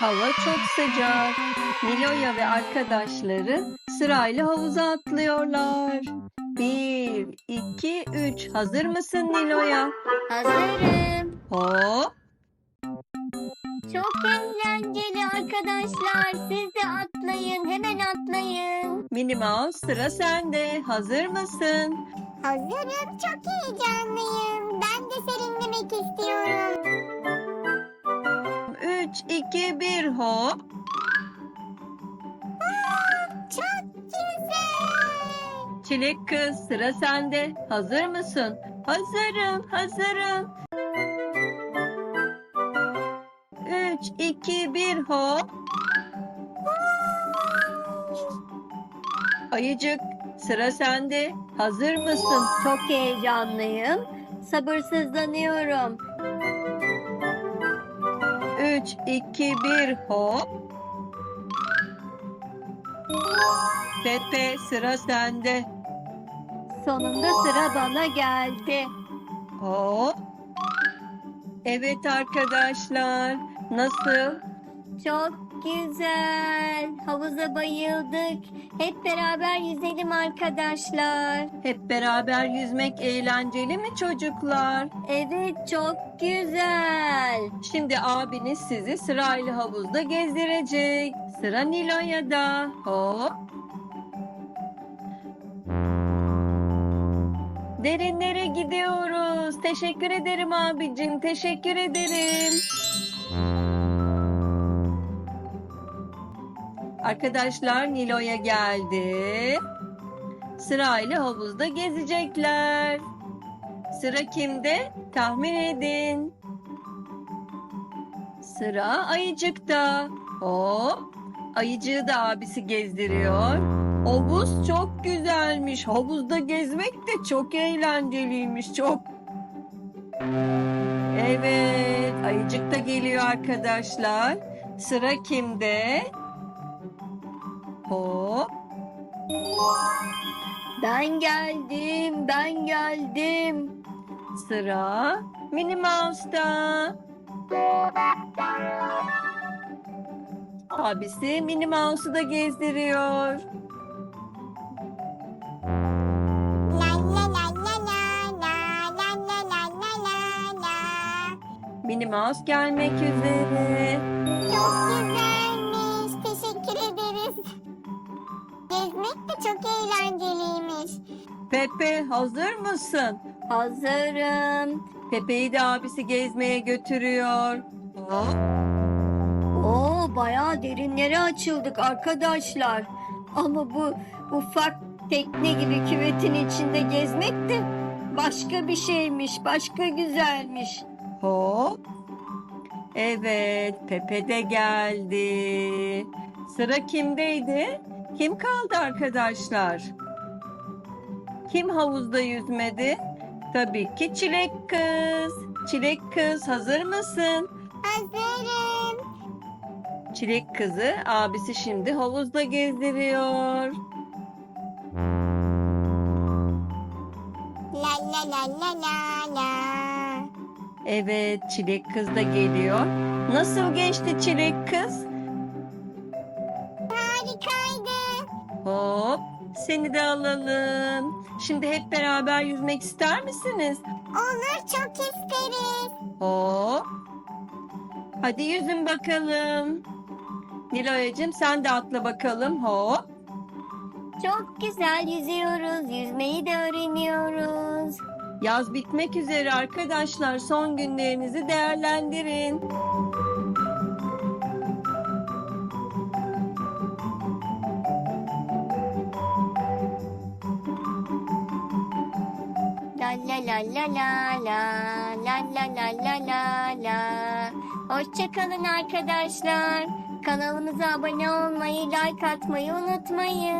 Hava çok sıcak. Niloya ve arkadaşları sırayla havuza atlıyorlar. Bir, iki, üç. Hazır mısın Niloya? Hazırım. Hop. Çok eğlenceli arkadaşlar. Siz de atlayın. Hemen atlayın. Minnie Mouse sıra sende. Hazır mısın? Hazırım. Çok heyecanlıyım. Ben de serinlemek istiyorum. Üç, iki, bir. Hop. Çok güzel. Çilek kız sıra sende. Hazır mısın? Hazırım, hazırım. Üç, iki, bir. Hop. Ayıcık sıra sende. Hazır mısın? Çok heyecanlıyım. Sabırsızlanıyorum. Üç, iki, bir. Hop. Pepe sıra sende. Sonunda sıra bana geldi. Hop. Evet arkadaşlar. Nasıl? Çok güzel. Havuza bayıldık. Hep beraber yüzelim arkadaşlar. Hep beraber yüzmek eğlenceli mi çocuklar? Evet çok güzel. Şimdi abiniz sizi sırayla havuzda gezdirecek. Sıra Nilo'ya da. Hop. Derinlere gidiyoruz. Teşekkür ederim abicim. Teşekkür ederim. Arkadaşlar Nilo'ya geldi. Sırayla havuzda gezecekler. Sıra kimde? Tahmin edin. Sıra ayıcıkta. Hop. Ayıcığı da abisi gezdiriyor. Havuz çok güzelmiş. Havuzda gezmek de çok eğlenceliymiş. Çok. Evet. Ayıcık da geliyor arkadaşlar. Sıra kimde? Hop. Ben geldim, ben geldim. Sıra Minnie Mouse'da. Abisi Minnie Mouse'u da gezdiriyor. Minnie Mouse gelmek üzere. Çok güzel. Gezmek de çok eğlenceliymiş. Pepe hazır mısın? Hazırım. Pepe'yi de abisi gezmeye götürüyor. Hop. Oo, bayağı derinlere açıldık arkadaşlar. Ama bu ufak tekne gibi küvetin içinde gezmek de başka bir şeymiş, başka güzelmiş. Hop. Evet, Pepe de geldi. Sıra kimdeydi? Kim kaldı arkadaşlar? Kim havuzda yüzmedi? Tabii ki Çilek kız. Çilek kız hazır mısın? Hazırım. Çilek kızı abisi şimdi havuzda gezdiriyor. La la la la la la. Evet, Çilek kız da geliyor. Nasıl geçti Çilek kız? Harikaydı. Hop, seni de alalım. Şimdi hep beraber yüzmek ister misiniz? Olur çok isteriz. Hop. Hadi yüzün bakalım. Niloyacığım sen de atla bakalım. Hop. Çok güzel yüzüyoruz. Yüzmeyi de öğreniyoruz. Yaz bitmek üzere arkadaşlar. Son günlerinizi değerlendirin. La la la la la la la la la la la la. Hoşçakalın arkadaşlar. Kanalımıza abone olmayı, like atmayı unutmayın.